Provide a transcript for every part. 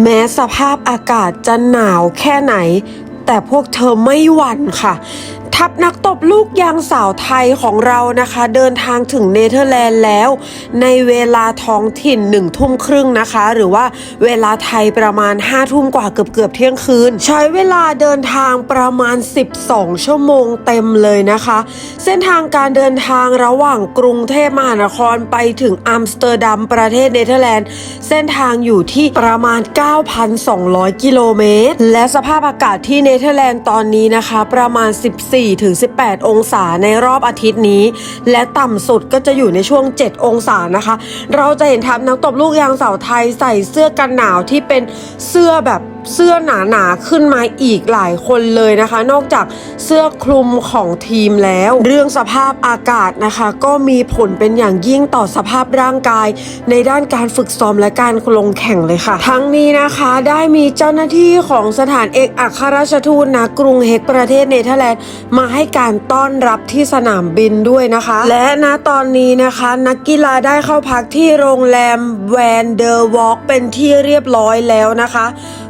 แม้สภาพอากาศจะหนาวแค่ไหน แต่พวกเธอไม่หวั่นค่ะ ทัพนักตบลูกยางสาวไทยของเรานะคะ เดินทางถึงเนเธอร์แลนด์แล้ว ในเวลาท้องถิ่นหนึ่งทุ่มครึ่งนะคะ หรือว่าเวลาไทยประมาณ5้าทุ่มกว่าเกือบเกือบเที่ยงคืน ใช้เวลาเดินทางประมาณ 12 ชั่วโมงเต็มเลยนะคะ เส้นทางการเดินทางระหว่างกรุงเทพมหานครไปถึงอัมสเตอร์ดัมประเทศเนเธอร์แลนด์ เส้นทางอยู่ที่ประมาณ 9,200 กิโลเมตรและสภาพอากาศที่เนเธอร์แลนด์ตอนนี้นะคะ ประมาณ14-18 องศาในรอบอาทิตย์นี้ และต่ำสุดก็จะอยู่ในช่วง 7 องศานะคะ เราจะเห็นทัพนักตบลูกยางสาวไทยใส่เสื้อกันหนาวที่เป็นเสื้อแบบ เสื้อหนาๆขึ้นมาอีกหลายคนเลยนะคะ นอกจากเสื้อคลุมของทีมแล้ว เรื่องสภาพอากาศนะคะ ก็มีผลเป็นอย่างยิ่งต่อสภาพร่างกาย ในด้านการฝึกซ้อมและการลงแข่งเลยค่ะ ทั้งนี้นะคะได้มีเจ้าหน้าที่ของสถานเอกอัครราชทูตณกรุงเฮกประเทศเนเธอร์แลนด์มาให้การต้อนรับที่สนามบินด้วยนะคะ และณตอนนี้นะคะ นักกีฬาได้เข้าพักที่โรงแรมแวนเดอร์วอล์กเป็นที่เรียบร้อยแล้วนะคะ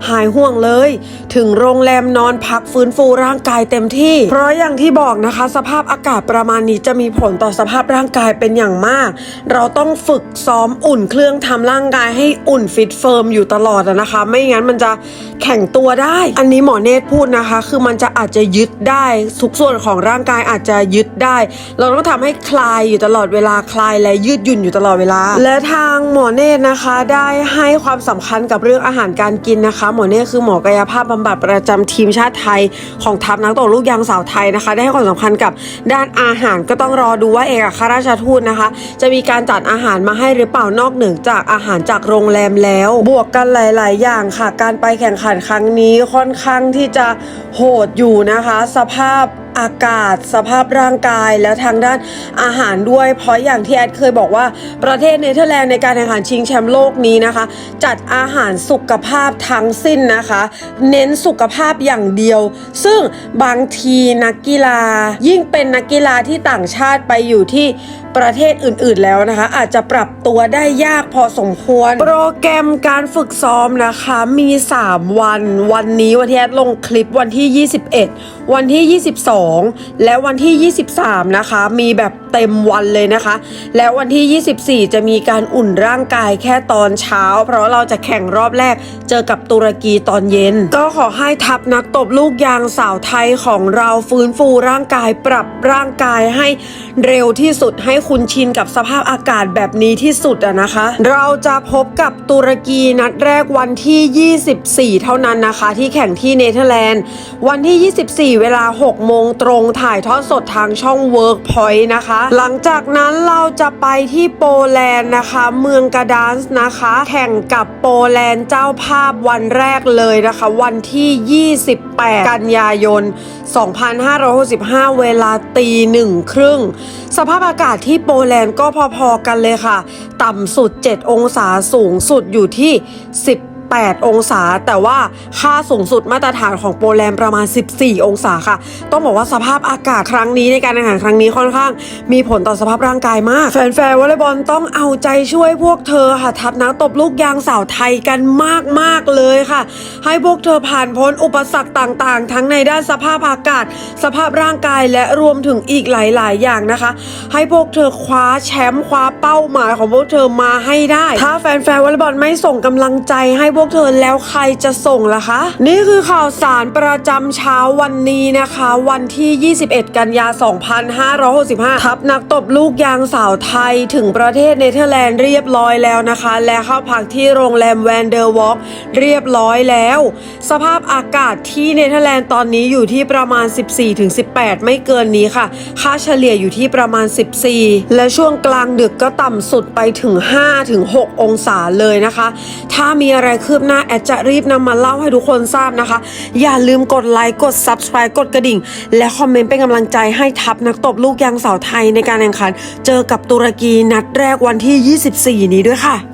หายห่วงเลย ถึงโรงแรมนอนพักฟื้นฟูร่างกายเต็มที่ เพราะอย่างที่บอกนะคะ สภาพอากาศประมาณนี้จะมีผลต่อสภาพร่างกายเป็นอย่างมาก เราต้องฝึกซ้อมอุ่นเครื่องทำร่างกายให้อุ่นฟิตเฟิร์มอยู่ตลอดนะคะ ไม่งั้นมันจะแข็งตัวได้ อันนี้หมอเนตรพูดนะคะ คือมันจะอาจจะยึดได้ทุกส่วนของร่างกายอาจจะยึดได้ เราต้องทำให้คลายอยู่ตลอดเวลาคลายและยืดหยุ่นอยู่ตลอดเวลา และทางหมอเนตรนะคะ ได้ให้ความสำคัญกับเรื่องอาหารการกินนะคะหมอเนี่ยคือหมอกายภาพบำบัดประจำทีมชาติไทยของทัพนักตบลูกยางสาวไทยนะคะ ได้ให้ความสำคัญกับด้านอาหารก็ต้องรอดูว่าเอกอัครราชทูตนะคะ จะมีการจัดอาหารมาให้หรือเปล่านอกเหนือจากอาหารจากโรงแรมแล้ว บวกกันหลาย ๆ อย่างค่ะ การไปแข่งขันครั้งนี้ค่อนข้างที่จะโหดอยู่นะคะ สภาพ อากาศสภาพร่างกายและทางด้านอาหารด้วย เพราะอย่างที่แอดเคยบอกว่าประเทศเนเธอร์แลนด์ในการแข่งขันชิงแชมป์โลกนี้นะคะ จัดอาหารสุขภาพทั้งสิ้นนะคะ เน้นสุขภาพอย่างเดียว ซึ่งบางทีนักกีฬา ยิ่งเป็นนักกีฬาที่ต่างชาติไปอยู่ที่ประเทศอื่นๆแล้วนะคะ อาจจะปรับตัวได้ยากพอสมควร โปรแกรมการฝึกซ้อมนะคะมี 3 วัน วันนี้วันที่แอดลงคลิปวันที่ 21 วันที่ 22และวันที่ 23 นะคะ มีแบบ เต็มวันเลยนะคะ และวันที่ 24 จะมีการอุ่นร่างกายแค่ตอนเช้า เพราะเราจะแข่งรอบแรกเจอกับตุรกีตอนเย็น ก็ขอให้ทัพนักตบลูกยางสาวไทยของเราฟื้นฟูร่างกายปรับร่างกายให้เร็วที่สุดให้คุณชินกับสภาพอากาศแบบนี้ที่สุดอะนะคะ เราจะพบกับตุรกีนัดแรกวันที่ 24 เท่านั้นนะคะ ที่แข่งที่เนเธอร์แลนด์ วันที่ 24 เวลา 6 โมงตรงถ่ายทอดสดทางช่อง Workpoint นะคะหลังจากนั้นเราจะไปที่โปแลนด์นะคะ เมืองกาดานส์นะคะ แข่งกับโปแลนด์เจ้าภาพวันแรกเลยนะคะ วันที่ 28 กันยายน 2565 เวลาตีหนึ่งครึ่ง สภาพอากาศที่โปแลนด์ก็พอๆกันเลยค่ะ ต่ำสุด 7 องศาสูงสุดอยู่ที่ 10 8 องศา แต่ว่าค่าสูงสุดมาตรฐานของโปแลนด์ประมาณ 14 องศาค่ะ ต้องบอกว่าสภาพอากาศครั้งนี้ในการแข่งขันครั้งนี้ค่อนข้าง มีผลต่อสภาพร่างกายมาก แฟนๆวอลเลย์บอลต้องเอาใจช่วยพวกเธอค่ะทัพนักตบลูกยางสาวไทยกันมากๆเลยค่ะ ให้พวกเธอผ่านพ้นอุปสรรคต่างๆ ทั้งในด้านสภาพอากาศ สภาพร่างกายและรวมถึงอีกหลายๆ อย่างนะคะ ให้พวกเธอคว้าแชมป์คว้าเป้าหมายของพวกเธอมาให้ได้ ถ้าแฟนๆวอลเลย์บอลไม่ส่งกำลังใจให้พวกเธอแล้วใครจะส่งล่ะคะ นี่คือข่าวสารประจำเช้าวันนี้นะคะ วันที่ 21 กันยา 2565 ทัพนักตบลูกยางสาวไทยถึงประเทศเนเธอร์แลนด์เรียบร้อยแล้วนะคะ และเข้าพักที่โรงแรมแวนเดอร์วอล์กเรียบร้อยแล้ว สภาพอากาศที่เนเธอร์แลนด์ตอนนี้อยู่ที่ประมาณ 14-18 ไม่เกินนี้ค่ะ ค่าเฉลี่ยอยู่ที่ประมาณ 14 และช่วงกลางดึกก็ต่ำสุดไปถึง 5-6 องศาเลยนะคะ ถ้ามีอะไรคืบหน้าแอดจะรีบนำมาเล่าให้ทุกคนทราบนะคะ อย่าลืมกดไลค์กด Subscribe กดกระดิ่ง และคอมเมนต์เป็นกำลังใจให้ทัพนักตบลูกยางสาวไทยในการแข่งขัน เจอกับตุรกีนัดแรกวันที่ 24 นี้ด้วยค่ะ